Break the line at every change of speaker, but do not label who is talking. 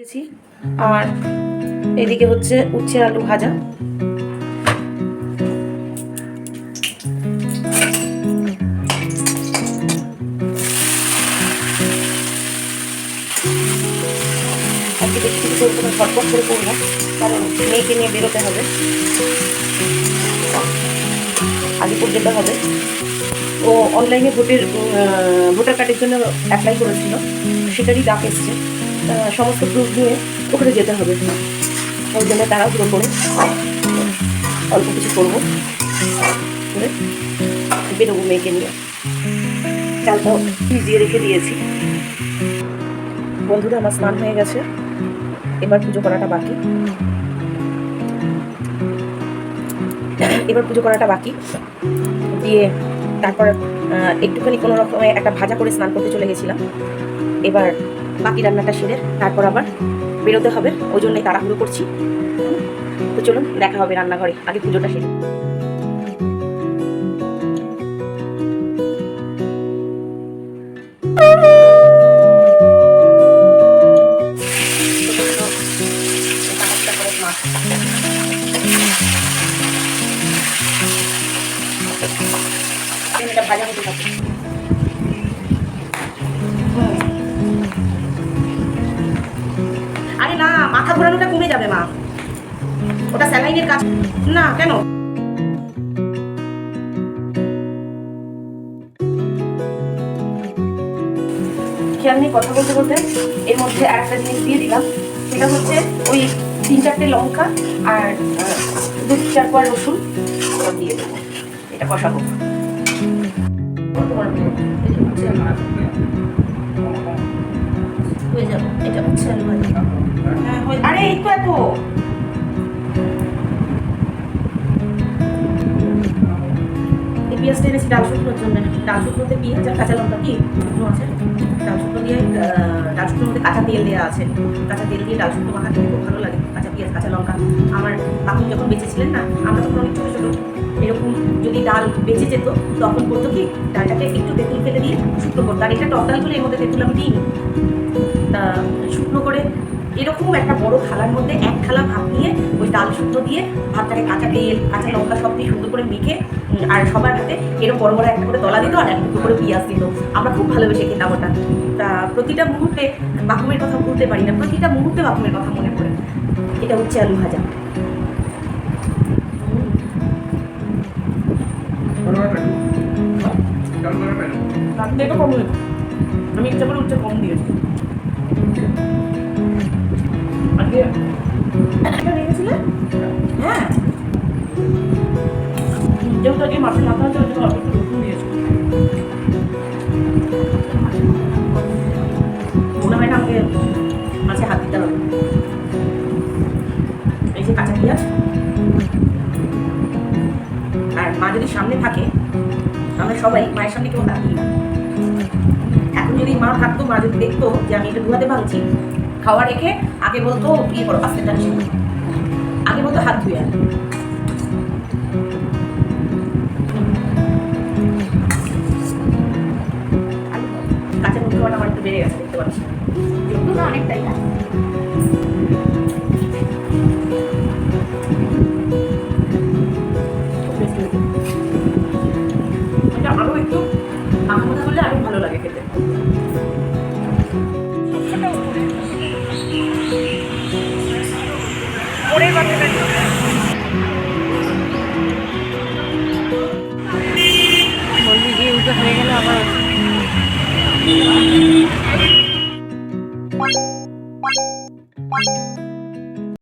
দিয়েছি। আর এদিকে হচ্ছে উচ্ছে আলু ভাজা। করে মেয়েকে নিয়ে বেরোতে হবে। আলিপুর যেতে হবে। ও অনলাইনে ভোটের ভোটার কার্ডের জন্য অ্যাপ্লাই সেটারই ডাক এসছে। সমস্ত প্রুফ নিয়ে ওখানে যেতে হবে। ওই জন্য তাড়াহুড়ো করে অল্প কিছু করব। করে বেরোবো মেয়েকে নিয়ে। চালটাও ভিজিয়ে রেখে দিয়েছি। বন্ধুরা, আমার স্নান হয়ে গেছে। এবার পুজো করাটা বাকি। এবার পুজো করাটা বাকি। দিয়ে তারপর একটুখানি কোনো রকমে একটা ভাজা করে স্নান করতে চলে গেছিলাম। এবার বাকি রান্নাটা সেরে তারপর আবার বেরোতে হবে ওই জন্যই তাড়াহুড়ো করছি। তো চলুন, দেখা হবে রান্নাঘরে। আগে পুজোটা সেরে ভাজা হতে থাকে। ওটা স্যালাইনের কাজ। না কেন? খেয়াল নেই কথা বলতে বলতে এর মধ্যে একটা জিনিস দিয়ে দিলাম। সেটা হচ্ছে ওই তিন চারটে লঙ্কা আর দু চার কোয়া রসুন। দিয়ে দেবো। এটা কষাবো। হয়ে যাবে। এটা হচ্ছে হ্যাঁ, আরে এই তো এত। পেঁয়াজটা এনেছি ডাল জন্য ডাল শুকনোতে পেঁয়াজ আর কাঁচা লঙ্কা কি? আছে? ডাল শুকনো দিয়ে মধ্যে কাঁচা তেল দেওয়া আছে। কাঁচা তেল দিয়ে ডাল শুকনো মাখা খুব ভালো লাগে। কাঁচা পেঁয়াজ, কাঁচা লঙ্কা। আমার কাকু যখন বেঁচেছিলেন না, আমরা তখন অনেক এরকম যদি ডাল বেঁচে যেত, তখন করতো কি, ডালটাকে একটু তেঁতুল ফেলে দিয়ে শুকনো করতো। আর এটা টক ডাল বলে এর মধ্যে তেঁতুল আমি দিই শুকনো করে এরকম একটা বড় থালার মধ্যে এক থালা ভাত নিয়ে ওই ডাল শুকনো দিয়ে ভাতটাকে কাঁচা তেল কাঁচা লঙ্কা সব দিয়ে সুন্দর করে মেখে আর সবার হাতে এরকম বড় বড় একটা করে তলা দিত আর একটা করে পেঁয়াজ দিত আমরা খুব ভালোবেসে খেতাম ওটা। তা প্রতিটা মুহূর্তে বাকুমের কথা ভুলতে পারি না প্রতিটা মুহূর্তে বাকুমের কথা মনে পড়ে। এটা হচ্ছে আলু ভাজা। আমি ইচ্ছা করে উচ্চ কম দিয়েছি। হ্যাঁ যেহেতু মাছের মাথা আছে ওই অল্প একটু রসুন দিয়েছি মনে আমাকে মাছে হাত দিতে হবে। এই যে কাঁচা পেঁয়াজ। আর মা যদি সামনে থাকে, আমরা সবাই মায়ের সামনে কেউ থাকি না। যদি মা থাকতো মা যদি দেখতো যে আমি এটা ধুয়াতে ভাঙছি খাওয়া রেখে আগে বলতো ইয়ে করো আস্তে টানছি আগে বলতো হাত ধুয়ে আন। কাঁচা মুখ খাওয়াটা আমার একটু বেড়ে গেছে দেখতে পাচ্ছি? না অনেকটাই আরও একটু মাখা মাখা আরও ভালো লাগে